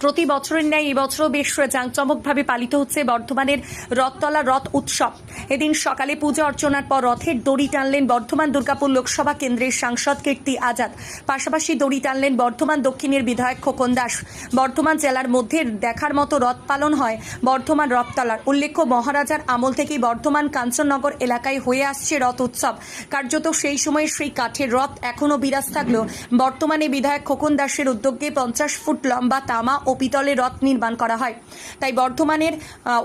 প্রতি বছরের ন্যায় এবছরও বেশ জাঁকজমকভাবে পালিত হচ্ছে বর্ধমানের রথতলা রথ উৎসব। এদিন সকালে পূজা অর্চনার পর রথের দড়ি টানলেন বর্ধমান দুর্গাপুর লোকসভা কেন্দ্রের সাংসদ কীর্তি আজাদ। পাশাপাশি দড়ি টানলেন বর্ধমান দক্ষিণের বিধায়ক খোকন দাস। বর্ধমান জেলার মধ্যে দেখার মতো রথ পালন হয় বর্ধমান রথতলার। উল্লেখ্য, মহারাজার আমল থেকেই বর্ধমান কাঞ্চননগর এলাকায় হয়ে আসছে রথ উৎসব। কার্যত সেই সময় সেই কাঠের রথ এখনও বিরাজ থাকলেও বর্তমানে বিধায়ক খোকন দাসের উদ্যোগে পঞ্চাশ ফুট লম্বা তামা ও পিতলের রথ নির্মাণ করা হয়। তাই বর্ধমানের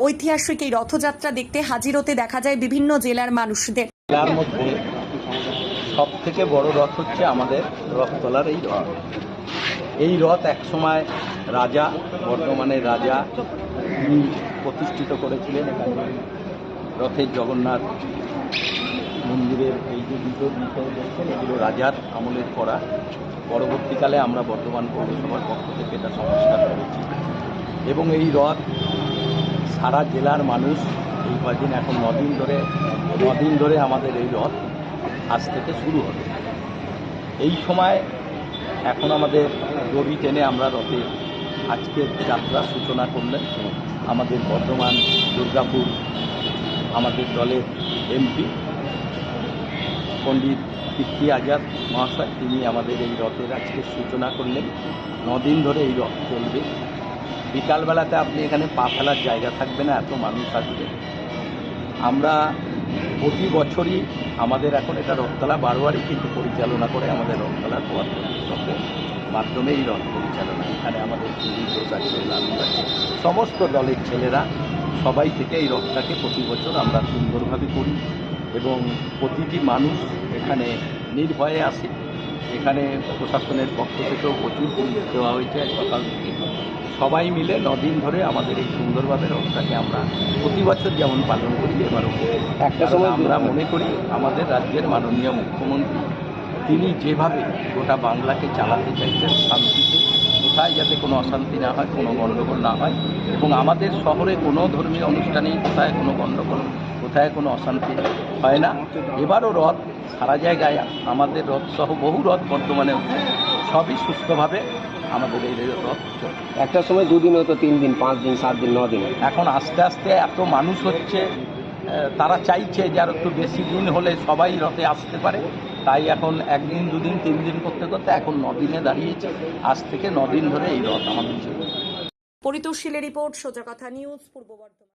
ঐতিহাসিক এই রথযাত্রা দেখতে হাজির হতে দেখা যায় বিভিন্ন জেলার মানুষদের। জেলার মধ্যে সব থেকে বড় রথ হচ্ছে আমাদের রথতলার এই রথ। এই রথ একসময় রাজা বর্তমানের রাজা প্রতিষ্ঠিত করেছিলেন রথের জগন্নাথ মন্দিরের এই যে দুটো দেখছেন, এগুলো রাজার আমলের করা। পরবর্তীকালে আমরা বর্তমান পৌরসভার পক্ষ থেকে এটা সংস্কার করেছি। এবং এই রথ সারা জেলার মানুষ এই কদিন এখন নদিন ধরে নদিন ধরে আমাদের এই রথ আজ থেকে শুরু হবে। এই সময় এখন আমাদের দড়ি টেনে আমরা রথে আজকের যাত্রা সূচনা করলেন আমাদের বর্ধমান, দুর্গাপুর, আমাদের দলের এমপি পণ্ডিত কীর্তি আজাদ মহাশয়, তিনি আমাদের এই রথের আজকে সূচনা করলেন। নদিন ধরে এই রথ চলবে। বিকালবেলাতে আপনি এখানে পা ফেলার জায়গা থাকবে না, এত মানুষ আসবে। আমরা প্রতি বছরই আমাদের এখন এটা রথতলা বারোয়ারই কিন্তু পরিচালনা করে আমাদের রথতলার পদার্থের মাধ্যমে এই রথ পরিচালনা। এখানে আমাদের ঘোষ আছে লালু আছে সমস্ত দলের ছেলেরা সবাই থেকে এই রথটাকে প্রতি বছর আমরা সুন্দরভাবে করি এবং প্রতিটি মানুষ এখানে নির্ভয়ে আসে। এখানে প্রশাসনের পক্ষ থেকেও প্রচুর পুলিশ দেওয়া হয়েছে সকাল থেকে। সবাই মিলে নদিন ধরে আমাদের এই সুন্দরভাবে রথটাকে আমরা প্রতি বছর যেমন পালন করি এবারও একটা সময় আমরা মনে করি আমাদের রাজ্যের মাননীয় মুখ্যমন্ত্রী তিনি যেভাবে গোটা বাংলাকে চালাতে চাইছেন শান্তিতে কোথায় যাতে কোনো অশান্তি না হয় কোনো গণ্ডগোল না হয় এবং আমাদের শহরে কোনো ধর্মীয় অনুষ্ঠানেই কোথায় কোনো গণ্ডগোল কোথায় কোনো অশান্তি হয় না। এবারও রথ সারা জায়গায় আমাদের রথ সহ বহু রথ বর্তমানে সবই সুস্থভাবে আমাদের এই রথ চলছে। একটা সময় দুদিন হতো তিন দিন পাঁচ দিন সাত দিন ন দিন। এখন আস্তে আস্তে এত মানুষ হচ্ছে আহ, তারা চাইছে যে আর একটু বেশি দিন হলে সবাই রথে আসতে পারে। তাই এখন একদিন দুদিন তিন দিন করতে করতে এখন নদিনে দাঁড়িয়েছে। আজ থেকে নদিন ধরে এই রথ আমাদের চলবে পরিতোষীলের রিপোর্ট সোজা কথা নিউজ পূর্ব বর্ধমান।